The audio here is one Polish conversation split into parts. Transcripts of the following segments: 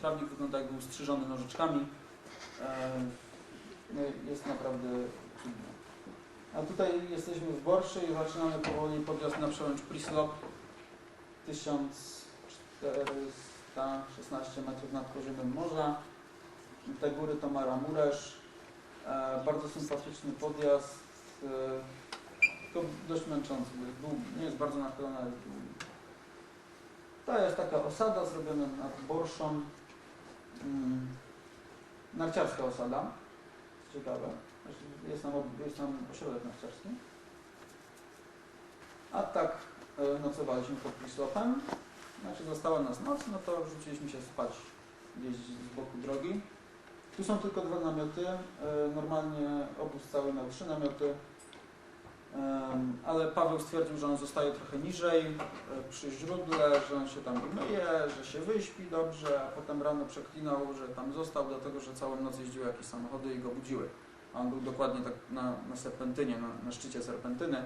Trawnik wygląda jakby ustrzyżony nożyczkami. No, jest naprawdę cudny. A tutaj jesteśmy w Borszy i zaczynamy powoli podjazd na przełęcz Prislop. 1416 metrów nad poziomem morza. Te góry to Maramuresz. E, bardzo sympatyczny podjazd. E, tylko dość męczący. Nie jest bardzo nachylony, ale długi. To jest taka osada zrobiona nad Borszą. Mm, narciarska osada. Ciekawe. Jest tam, jest tam ośrodek narciarski. A tak e, nocowaliśmy pod Prislopem. Znaczy została nas noc, no to rzuciliśmy się spać gdzieś z boku drogi. Tu są tylko dwa namioty. E, Normalnie obóz cały miał trzy namioty. Ale Paweł stwierdził, że on zostaje trochę niżej e, przy źródle, że on się tam umyje, że się wyśpi dobrze, a potem rano przeklinał, że tam został, dlatego że całą noc jeździły jakieś samochody i go budziły. A on był dokładnie tak na, na serpentynie, na, na szczycie serpentyny.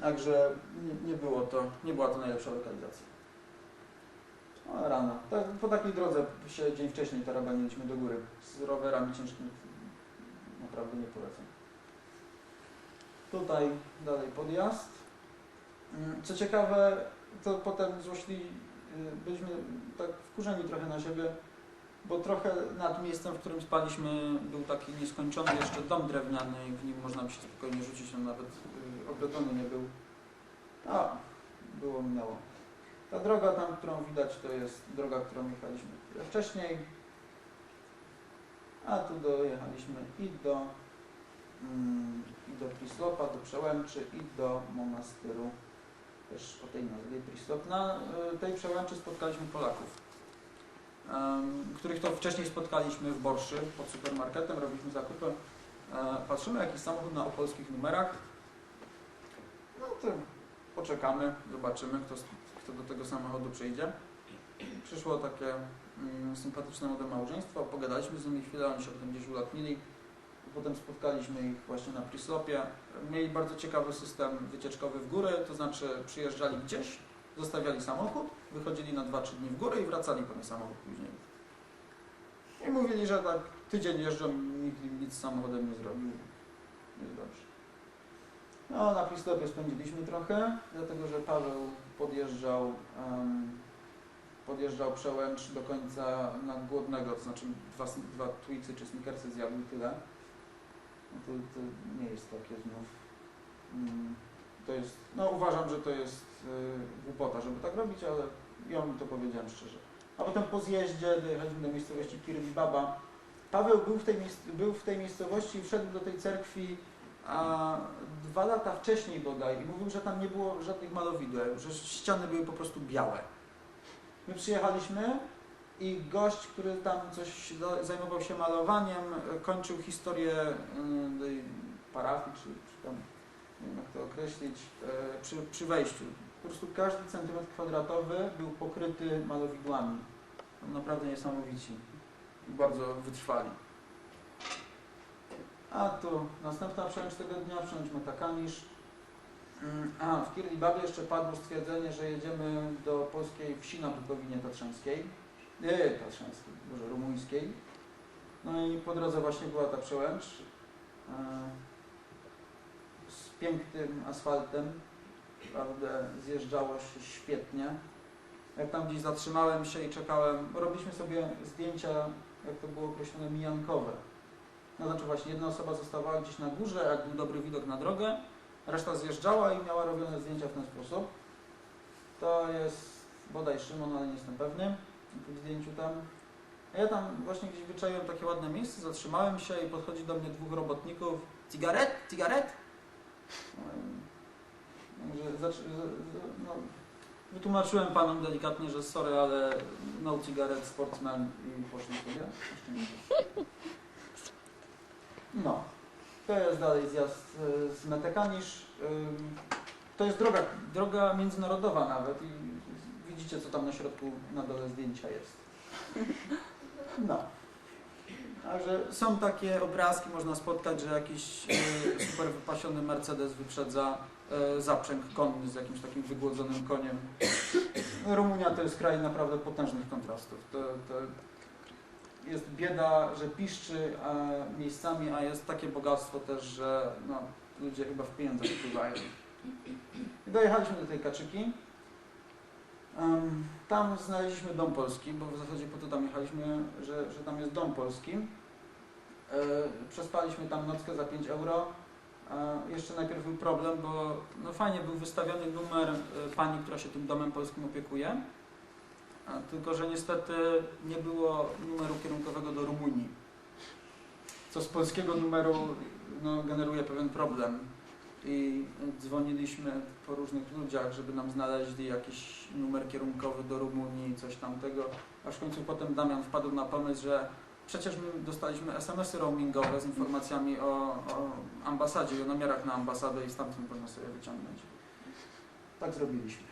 Także nie, nie było to, nie była to najlepsza lokalizacja. No, rano. Tak, po takiej drodze się dzień wcześniej tarabaniliśmy do góry. Z rowerami ciężkimi naprawdę nie polecam. Tutaj dalej podjazd. Mm, Co ciekawe, to potem złośli, y, byliśmy tak wkurzeni trochę na siebie, bo trochę nad miejscem, w którym spaliśmy, był taki nieskończony jeszcze dom drewniany i w nim można by się spokojnie rzucić, on nawet y, ogrodzony nie był. A, było minęło. Ta droga tam, którą widać, to jest droga, którą jechaliśmy wcześniej. A tu dojechaliśmy i do, i do Prislopa, do Przełęczy i do monastyru też o tej nazwie Prislop. Na y, tej przełęczy spotkaliśmy Polaków, których to wcześniej spotkaliśmy w Borszy pod supermarketem, robiliśmy zakupy. E, Patrzymy jakiś samochód na opolskich numerach. No to poczekamy, zobaczymy, kto, kto do tego samochodu przyjdzie. Przyszło takie mm, sympatyczne młode małżeństwo, pogadaliśmy z nimi chwilę, oni się potem gdzieś ulatnili. Potem spotkaliśmy ich właśnie na Prislopie. Mieli bardzo ciekawy system wycieczkowy w góry, to znaczy przyjeżdżali gdzieś, zostawiali samochód, wychodzili na 2-3 dni w górę i wracali po ten samochód później. I mówili, że tak tydzień jeżdżą, nikt im nic z samochodem nie zrobił. Jest dobrze. No, na Prislopie spędziliśmy trochę, dlatego że Paweł podjeżdżał, em, podjeżdżał przełęcz do końca na głodnego, to znaczy dwa, dwa Twixy czy Snickersy zjadł tyle. No to, to nie jest takie znów. Mm, To jest, no uważam, że to jest y, głupota, żeby tak robić, ale ja mu to powiedziałem szczerze. A potem po zjeździe dojechaliśmy do miejscowości Kirby Baba. Paweł był w tej, był w tej miejscowości i wszedł do tej cerkwi a, dwa lata wcześniej bodaj i mówił, że tam nie było żadnych malowideł, że ściany były po prostu białe. My przyjechaliśmy i gość, który tam coś zajmował się malowaniem, kończył historię tej parafii, czy, czy tam, nie wiem jak to określić, e, przy, przy wejściu. Po prostu każdy centymetr kwadratowy był pokryty malowidłami. Naprawdę niesamowici. Bardzo wytrwali. A tu następna przełęcz tego dnia, przełęcz Metakanisz. Mm, A, w Kirlibabie jeszcze padło stwierdzenie, że jedziemy do polskiej wsi na Bukowinie Tatrzańskiej. Nie, Tatrzańskiej, może rumuńskiej. No i po drodze właśnie była ta przełęcz e, z pięknym asfaltem. Naprawdę zjeżdżało się świetnie. Jak tam gdzieś zatrzymałem się i czekałem, robiliśmy sobie zdjęcia, jak to było określone, mijankowe. No znaczy właśnie jedna osoba zostawała gdzieś na górze, jak był dobry widok na drogę, reszta zjeżdżała i miała robione zdjęcia w ten sposób. To jest bodaj Szymon, ale nie jestem pewny, tym zdjęciu tam. A ja tam właśnie gdzieś wyczaiłem takie ładne miejsce, zatrzymałem się i podchodzi do mnie dwóch robotników. Cigaret? Cigaret? No, z- no, wytłumaczyłem panom delikatnie, że sorry, ale no cigaret, sportsman i poszli sobie. No, to jest dalej zjazd y, z Metekanisz. To jest droga, droga międzynarodowa nawet i widzicie, co tam na środku na dole zdjęcia jest. No. Także są takie obrazki, można spotkać, że jakiś y, super wypasiony Mercedes wyprzedza y, zaprzęg konny z jakimś takim wygłodzonym koniem. Rumunia to jest kraj naprawdę potężnych kontrastów. To, to jest bieda, że piszczy miejscami, a jest takie bogactwo też, że no, ludzie chyba w pieniądzach wpływają. I dojechaliśmy do tej kaczyki. Tam znaleźliśmy dom polski, bo w zasadzie po to tam jechaliśmy, że, że tam jest dom polski. E, przespaliśmy tam nockę za 5 euro. E, jeszcze najpierw był problem, bo no fajnie był wystawiony numer e, pani, która się tym domem polskim opiekuje. Tylko, że niestety nie było numeru kierunkowego do Rumunii. Co z polskiego numeru no, generuje pewien problem. I dzwoniliśmy po różnych ludziach, żeby nam znaleźli jakiś numer kierunkowy do Rumunii, coś tamtego. Aż w końcu potem Damian wpadł na pomysł, że przecież my dostaliśmy SMS-y roamingowe z informacjami o, o ambasadzie i o numerach na ambasadę i stamtąd można sobie wyciągnąć. Tak zrobiliśmy.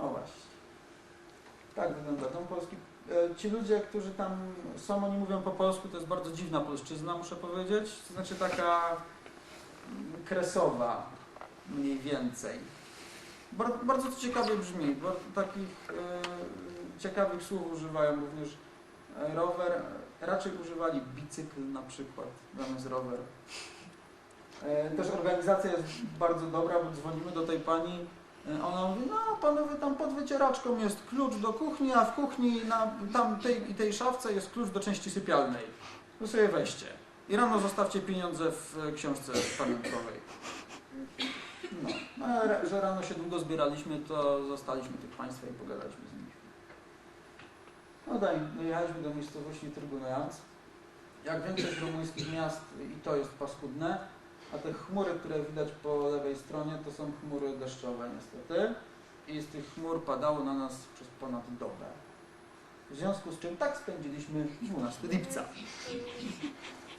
O właśnie. Tak wygląda dom polski. E, Ci ludzie, którzy tam są, oni mówią po polsku, to jest bardzo dziwna polszczyzna, muszę powiedzieć. To znaczy taka kresowa mniej więcej. Bardzo, to ciekawie brzmi. Bardzo takich e, ciekawych słów używają również rower. Raczej używali bicykl na przykład zamiast rower. E, Też organizacja jest bardzo dobra, bo dzwonimy do tej pani. e, Ona mówi, no panowie tam pod wycieraczką jest klucz do kuchni, a w kuchni na tam tej i tej szafce jest klucz do części sypialnej. To sobie weźcie. I rano zostawcie pieniądze w e, książce pamiątkowej. No, no że rano się długo zbieraliśmy, to zostaliśmy tych państwa i pogadaliśmy z nimi. No daj, dojechaliśmy do miejscowości Tryguneac. Jak większość rumuńskich miast i to jest paskudne, a te chmury, które widać po lewej stronie, to są chmury deszczowe niestety. I z tych chmur padało na nas przez ponad dobę. W związku z czym tak spędziliśmy 12 lipca.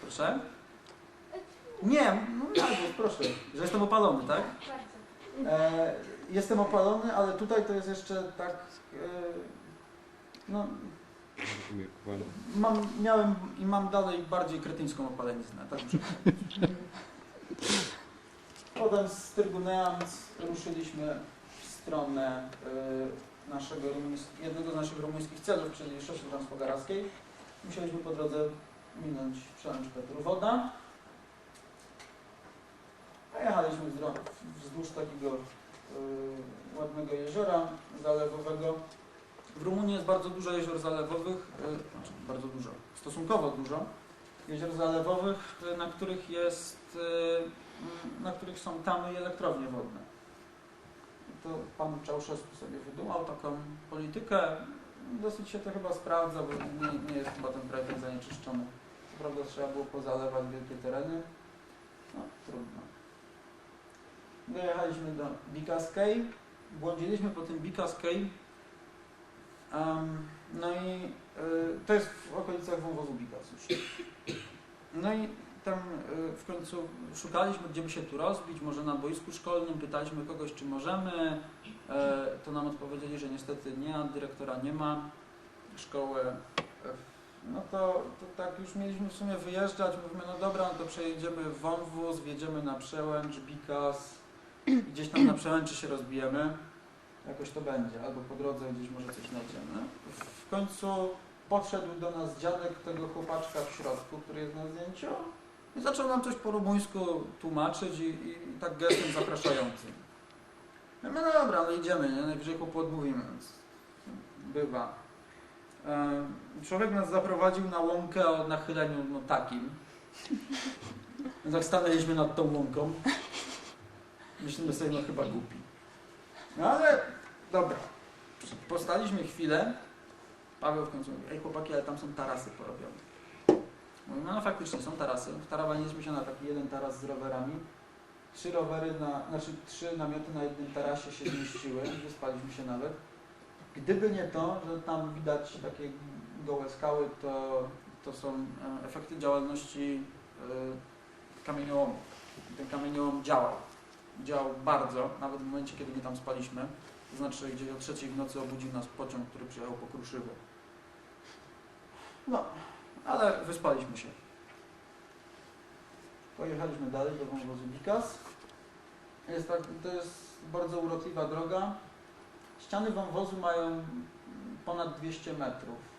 Proszę? Nie, no Margus, proszę, że jestem opalony, tak? E, jestem opalony, ale tutaj to jest jeszcze tak. E, no, mam, miałem i mam dalej bardziej kretyńską opaleniznę, tak. Potem z Tryguneans ruszyliśmy w stronę e, naszego jednego z naszych rumuńskich celów, czyli Szosy Transpogarackiej. Musieliśmy po drodze minąć przełęcz Petruwoda. A jechaliśmy wzdłuż takiego e, ładnego jeziora zalewowego. W Rumunii jest bardzo dużo jezior zalewowych, e, znaczy bardzo dużo, stosunkowo dużo jezior zalewowych, e, na których jest, e, m, na których są tamy i elektrownie wodne. To pan Czałszewski sobie wydumał taką politykę. Dosyć się to chyba sprawdza, bo nie, nie jest chyba ten kraj tak zanieczyszczony. Co prawda trzeba było pozalewać wielkie tereny. No, trudno. Dojechaliśmy do Bikaskej. Błądziliśmy po tym Bikaskej. Um, no i y, to jest w okolicach wąwozu Bikas. No i tam y, w końcu szukaliśmy, gdzie by się tu rozbić, może na boisku szkolnym, pytaliśmy kogoś, czy możemy. E, to nam odpowiedzieli, że niestety nie, dyrektora nie ma. Szkoły. e, No to, to tak już mieliśmy w sumie wyjeżdżać. Mówimy, no dobra, no to przejedziemy wąwóz, wjedziemy na przełęcz, Bikas. Gdzieś tam na przełęczy się rozbijemy. Jakoś to będzie, albo po drodze gdzieś może coś znajdziemy. W końcu podszedł do nas dziadek tego chłopaczka w środku, który jest na zdjęciu i zaczął nam coś po rumuńsku tłumaczyć i, i tak gestem zapraszającym. Mówię, no dobra, no idziemy, nie? najwyżej chłopu odmówimy, więc bywa. E, Człowiek nas zaprowadził na łąkę o nachyleniu no, takim. Więc jak stanęliśmy nad tą łąką, myślimy sobie, no chyba głupi. No ale dobra. Postaliśmy chwilę. Paweł w końcu mówi, ej chłopaki, ale tam są tarasy porobione. No, no faktycznie są tarasy. Wtarawaliśmy się na taki jeden taras z rowerami. Trzy rowery, na, znaczy trzy namioty na jednym tarasie się zmieściły. Wyspaliśmy się nawet. Gdyby nie to, że tam widać takie gołe skały, to, to są e, efekty działalności e, kamieniołomu. Ten kamieniołom działał. Działał bardzo, nawet w momencie, kiedy my tam spaliśmy. To znaczy, gdzieś o trzeciej w nocy obudził nas pociąg, który przyjechał po Kruszywo. No, ale wyspaliśmy się. Pojechaliśmy dalej do wąwozu Bikas. Jest tak, to jest bardzo urokliwa droga. Ściany wąwozu mają ponad 200 metrów.